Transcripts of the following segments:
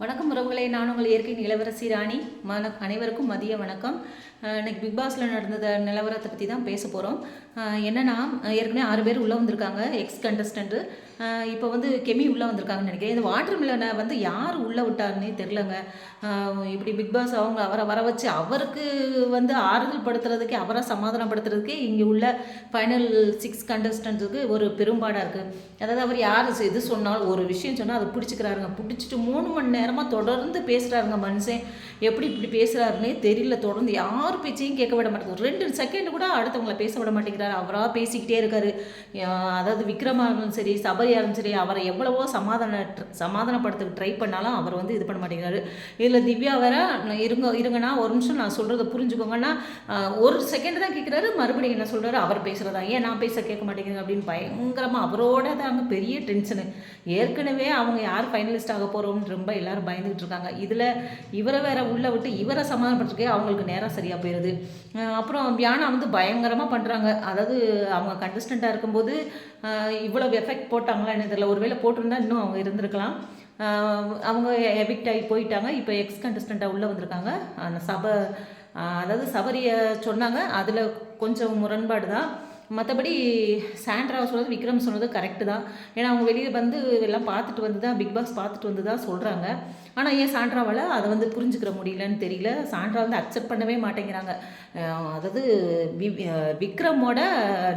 வணக்கம் உறவுகளே நான் உங்கள் இயற்கை இளவரசி ராணி. மன அனைவருக்கும் மதிய வணக்கம். இன்னைக்கு பிக் பாஸில் நடந்த நிலவரத்தை பற்றி தான் பேச போகிறோம் என்னென்னா ஏற்கனவே ஆறு பேர் உள்ளே வந்திருக்காங்க எக்ஸ் கண்டஸ்டண்ட்டு இப்போ வந்து கெமி உள்ளே வந்திருக்காங்கன்னு நினைக்கிறேன். இந்த வாட்டர் மில்லனை வந்து யார் உள்ளே விட்டாருன்னே தெரிலங்க இப்படி பிக் பாஸ் அவங்க அவரை வர வச்சு அவருக்கு வந்து ஆறுதல் படுத்துறதுக்கே அவரை சமாதானப்படுத்துறதுக்கே இங்கே உள்ள ஃபைனல் சிக்ஸ் கண்டஸ்டண்ட்டுக்கு ஒரு பெரும்பாடாக இருக்குது அதாவது அவர் யார் இது சொன்னாலும் ஒரு விஷயம் சொன்னால் அதை பிடிச்சிக்கிறாருங்க. பிடிச்சிட்டு மூணு மணி நேரமாக தொடர்ந்து பேசுகிறாருங்க மனுஷன். எப்படி இப்படி பேசுகிறாருன்னே தெரியல. தொடர்ந்து யார் பேச்சையும் கேட்க விட மாட்டேங்குது. ரெண்டு செகண்ட் கூட அடுத்தவங்கள பேச விட மாட்டேங்கிறாரு. அவராக பேசிக்கிட்டே இருக்காரு. அதாவது விக்ரமாலும் சரி சபரியாலும் சரி அவரை எவ்வளவோ சமாதான சமாதானப்படுத்த ட்ரை பண்ணாலும் அவர் வந்து இது பண்ண மாட்டேங்கிறாரு. இதில் திவ்யா வேற இருங்க இருங்கண்ணா ஒரு நிமிஷம் நான் சொல்கிறத புரிஞ்சுக்கோங்கன்னா ஒரு செகண்ட் தான் கேட்குறாரு மறுபடியும் என்ன சொல்கிறாரு அவர் பேசுகிறதா ஏன் நான் பேச கேட்க மாட்டேங்கிறேன் அப்படின்னு பயங்கரமாக அவரோட தாங்க பெரிய டென்ஷனு ஏற்கனவே அவங்க யார் ஃபைனலிஸ்ட் ஆக போகிறோம்னு ரொம்ப எல்லாரும் பயந்துகிட்டு இருக்காங்க. இதில் இவரை வேற உள்ளே விட்டு இவரை சமாதானப்படுத்துக்கே அவங்களுக்கு நேரம் சரியாக போயிடுது அப்புறம் பியானா வந்து பயங்கரமாக பண்ணுறாங்க அதாவது அவங்க கண்டஸ்டண்ட்டாக இருக்கும்போது இவ்வளோ எஃபெக்ட் போட்டாங்களா என்ன தெரியல. ஒருவேளை போட்டிருந்தா இன்னும் அவங்க இருந்திருக்கலாம். அவங்க எவிக்ட் ஆகி போயிட்டாங்க. இப்போ எக்ஸ் கண்டஸ்டண்ட்டாக உள்ளே வந்திருக்காங்க. அந்த சபை அதாவது சபரியை சொன்னாங்க. அதில் கொஞ்சம் முரண்பாடு தான் மற்றபடி சாண்ட்ரா சொல்கிறது விக்ரம் சொன்னது கரெக்டு தான். ஏன்னா அவங்க வெளியே வந்து எல்லாம் பார்த்துட்டு வந்து தான் பிக் பாஸ் பார்த்துட்டு வந்து தான் சொல்கிறாங்க ஆனால் ஏன் சாண்ட்ராவால் அதை வந்து புரிஞ்சுக்கிற முடியலன்னு தெரியல. சாண்ட்ரா வந்து அக்செப்ட் பண்ணவே மாட்டேங்கிறாங்க. அதாவது வி- விக்ரமோட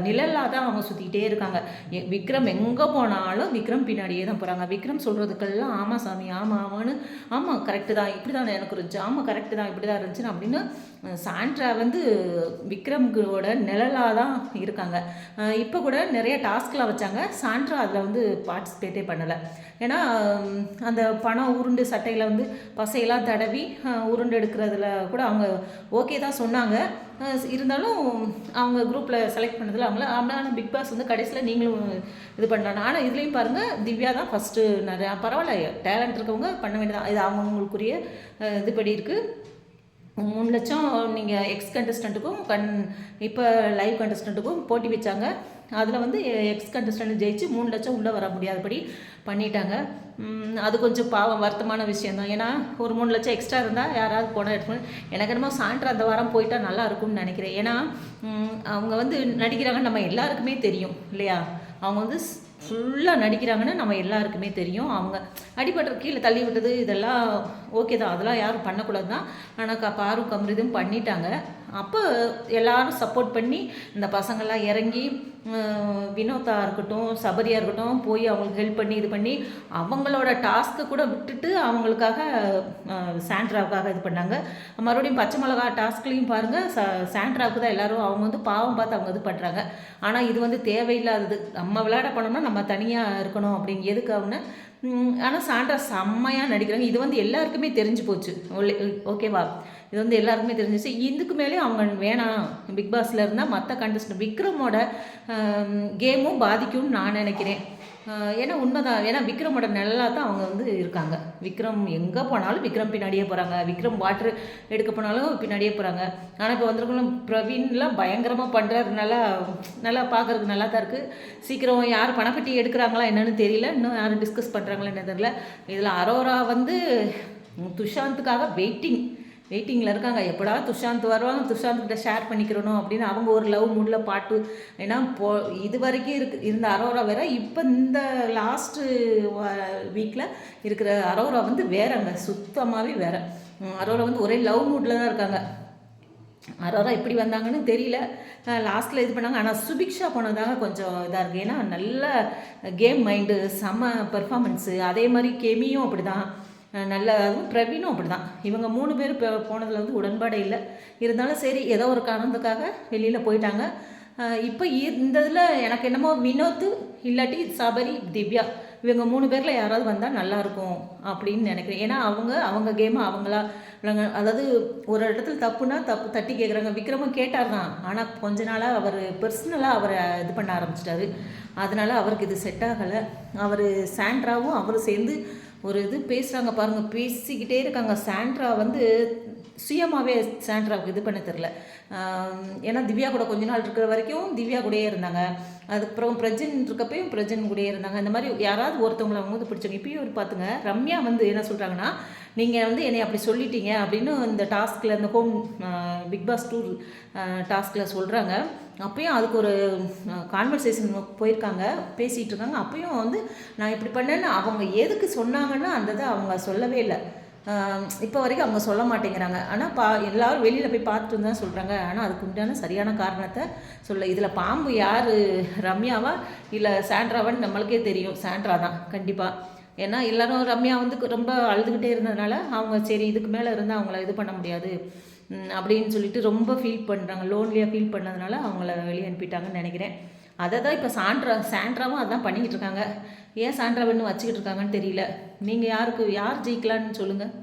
நிழலாக தான் அவங்க சுற்றிக்கிட்டே இருக்காங்க. எ- விக்ரம் எங்கே போனாலும் விக்ரம் பின்னாடியே தான் போகிறாங்க விக்ரம் சொல்கிறதுக்கெல்லாம் ஆமாம் சாமி ஆமாம் ஆமான்னு ஆமாம் கரெக்டு தான். இப்படி தான் எனக்கு இருந்துச்சு ஆமாம் கரெக்டு தான் இப்படி தான் இருந்துச்சுன்னு அப்படின்னு சாண்ட்ரா வந்து விக்ரம்களோட நிழலாக தான் இருக்காங்க. இப்போ கூட நிறைய டாஸ்க்லாம் வச்சாங்க. சாண்ட்ரா அதில் வந்து பார்ட்டிசிபேட்டே பண்ணலை. ஏன்னா அந்த பணம் உருண்டு சட்டையில் வந்து பசையெல்லாம் தடவி உருண்டு எடுக்கிறதுல கூட அவங்க ஓகே தான் சொன்னாங்க. இருந்தாலும் அவங்க குரூப்பில் செலக்ட் பண்ணதில் அவங்கள ஆனால் பிக் பாஸ் வந்து கடைசியில் நீங்களும் இது பண்ணலாம். ஆனால் இதுலேயும் பாருங்கள் திவ்யா தான் ஃபஸ்ட்டு நிறையா பரவாயில்ல டேலண்ட் இருக்கவங்க பண்ண வேண்டியதான் இது அவங்கவுங்களுக்குரிய இதுபடி இருக்குது மூணு லட்சம் நீங்கள் எக்ஸ் கண்டஸ்டண்ட்டுக்கும் கண் இப்போ லைவ் கண்டஸ்டண்ட்டுக்கும் போட்டி வச்சாங்க. அதில் வந்து எக்ஸ் கண்டஸ்டண்ட் ஜெயிச்சு மூணு லட்சம் உள்ளே வர முடியாதபடி பண்ணிட்டாங்க. அது கொஞ்சம் பாவம் வருத்தமான விஷயந்தான் ஏன்னா ஒரு மூணு லட்சம் எக்ஸ்ட்ரா இருந்தால் யாராவது போனால் எடுத்துக்கணும் எனக்கு என்னமோ சாயந்தரம் அந்த வாரம் போயிட்டா நல்லா இருக்கும்னு நினைக்கிறேன். ஏன்னா அவங்க வந்து நடிக்கிறாங்க நம்ம எல்லாருக்குமே தெரியும் இல்லையா? அவங்க வந்து ஃபுல்லாக நடிக்கிறாங்கன்னு நம்ம எல்லாருக்குமே தெரியும். அவங்க அடிபட்டு கீழே தள்ளி விட்டது இதெல்லாம் ஓகே தான். அதெல்லாம் யாரும் பண்ணக்கூடாது தான் ஆனால் பாரு கம்ரிதும் பண்ணிட்டாங்க. அப்போ எல்லாரும் சப்போர்ட் பண்ணி இந்த பசங்கள்லாம் இறங்கி வினோதாக வினோதா இருக்கட்டும் சபரியா இருக்கட்டும் போய் அவங்களுக்கு ஹெல்ப் பண்ணி இது பண்ணி அவங்களோட டாஸ்க்கு கூட விட்டுட்டு அவங்களுக்காக சாண்ட்ராவுக்காக இது பண்ணாங்க. மறுபடியும் பச்சை மிளகா டாஸ்க்லேயும் பாருங்கள் ச சாண்ட்ராவுக்கு தான் எல்லாரும் அவங்க வந்து பாவம் பார்த்து அவங்க இது பண்ணுறாங்க ஆனால் இது வந்து தேவையில்லாதது. நம்ம விளையாட போனோம்னா நம்ம தனியாக இருக்கணும் அப்படின்னு எதுக்கு ஆனால் சாண்ட்ரா செம்மையாக நடிக்கிறாங்க. இது வந்து எல்லாருக்குமே தெரிஞ்சு போச்சு. ஓகேவா? இது வந்து எல்லாருக்குமே தெரிஞ்சிச்சு. இதுக்கு மேலே அவங்க வேணாம். பிக் பாஸில் இருந்தால் மற்ற கண்டஸ்டன் விக்ரமோட கேமும் பாதிக்கும்னு நான் நினைக்கிறேன். ஏன்னா உண்மைதான். ஏன்னா விக்ரமோட நல்லா தான் அவங்க வந்து இருக்காங்க. விக்ரம் எங்கே போனாலும் விக்ரம் பின்னாடியே போகிறாங்க விக்ரம் வாட்ரு எடுக்க போனாலும் பின்னாடியே போகிறாங்க ஆனால் இப்போ வந்திருக்கணும் பிரவீன்லாம் பயங்கரமாக பண்ணுறாரு நல்லா நல்லா பார்க்கறதுக்கு நல்லா தான் இருக்குது சீக்கிரம் யார் பணப்பட்டி எடுக்கிறாங்களா என்னென்னு தெரியல. இன்னும் யாரும் டிஸ்கஸ் பண்ணுறாங்களா என்ன தெரியல. இதில் அரோரா வந்து துஷாந்துக்காக வெயிட்டிங் வெயிட்டிங்கில் இருக்காங்க. எப்படா துஷாந்த் வருவாங்க துஷாந்த்கிட்ட ஷேர் பண்ணிக்கிறணும் அப்படின்னு அவங்க ஒரு லவ் மூடில் பாட்டு. ஏன்னா போ இது வரைக்கும் இருக்கு இருந்த அரோரா வேற. இப்போ இந்த லாஸ்ட்டு வீக்கில் இருக்கிற அரோரா வந்து வேறங்க. சுத்தமாகவே வேற. அரோரா வந்து ஒரே லவ் மூடில் தான் இருக்காங்க. அரோரா எப்படி வந்தாங்கன்னு தெரியல. லாஸ்ட்டில் இது பண்ணாங்க. ஆனால் சுபிக்ஷா போனதாக கொஞ்சம் இதாக இருக்குது ஏன்னா நல்ல கேம் மைண்டு செம பெர்ஃபார்மன்ஸு அதே மாதிரி கெமியும் அப்படி தான் நல்ல அதுவும் பிரவீனும் அப்படி தான் இவங்க மூணு பேர் இப்போ போனதில் வந்து உடன்பாடே இல்லை. இருந்தாலும் சரி ஏதோ ஒரு காரணத்துக்காக வெளியில் போயிட்டாங்க. இப்போ இந்த இதில் எனக்கு என்னமோ வினோத் இல்லாட்டி சபரி திவ்யா இவங்க மூணு பேரில் யாராவது வந்தால் நல்லாயிருக்கும் அப்படின்னு நினைக்கிறேன். ஏன்னா அவங்க அவங்க கேமை அவங்களா அதாவது ஒரு இடத்துல தப்புனா தப்பு தட்டி கேட்குறாங்க விக்ரமும் கேட்டார் தான் ஆனால் கொஞ்ச நாளாக அவர் பர்சனலாக அவரை இது பண்ண ஆரம்பிச்சிட்டாரு. அதனால் அவருக்கு இது செட் ஆகலை. அவர் சாண்ட்ராவும் அவரும் சேர்ந்து ஒரு இது பேசுகிறாங்க பாருங்கள் பேசிக்கிட்டே இருக்காங்க. சாண்ட்ரா வந்து சுயமாகவே சாண்ட்ராவுக்கு இது பண்ண தெரில ஏன்னா திவ்யா கூட கொஞ்ச நாள் இருக்கிற வரைக்கும் திவ்யா கூடயே இருந்தாங்க. அதுக்கப்புறம் பிரஜன் இருக்கப்பையும் பிரஜன் கூடயே இருந்தாங்க. இந்த மாதிரி யாராவது ஒருத்தவங்களை அவங்க வந்து பிடிச்சவங்க இப்பயும் ஒரு பார்த்துங்க ரம்யா வந்து என்ன சொல்கிறாங்கன்னா நீங்கள் வந்து என்னை அப்படி சொல்லிட்டீங்க அப்படின்னு இந்த டாஸ்கில் இந்த ஹோம் பிக் பாஸ் டூர் டாஸ்கில் சொல்கிறாங்க அப்பயும் அதுக்கு ஒரு கான்வர்சேஷன் போயிருக்காங்க பேசிகிட்டு இருக்காங்க. அப்பயும் வந்து நான் இப்படி பண்ணேன்னு அவங்க எதுக்கு சொன்னாங்கன்னா அந்த இதை அவங்க சொல்லவே இல்லை. இப்போ வரைக்கும் அவங்க சொல்ல மாட்டேங்கிறாங்க. ஆனால் பா எல்லாரும் வெளியில் போய் பார்த்துட்டு தான் சொல்கிறாங்க ஆனால் அதுக்கு உண்டான சரியான காரணத்தை சொல்ல இதில் பாம்பு யார்? ரம்யாவா? இல்லை சாண்ட்ராவான்னு நம்மளுக்கே தெரியும். சாண்ட்ரா தான் கண்டிப்பாக ஏன்னா எல்லாரும் ரம்யா வந்து ரொம்ப அழுதுகிட்டே இருந்ததுனால அவங்க சரி இதுக்கு மேலே இருந்தால் அவங்கள இது பண்ண முடியாது. அப்படின்னு சொல்லிட்டு ரொம்ப ஃபீல் பண்ணுறாங்க லோன்லியாக ஃபீல் பண்ணதுனால அவங்கள வெளியே அனுப்பிட்டாங்கன்னு நினைக்கிறேன். அதை தான் இப்போ சாண்ட்ரா சாண்ட்ராவும் அதான் பண்ணிக்கிட்டு இருக்காங்க. ஏன் சாண்ட்ரா பண்ணு வச்சுக்கிட்டு இருக்காங்கன்னு தெரியல. நீங்கள் யாருக்கு யார் ஜெயிக்கலான்னு சொல்லுங்கள்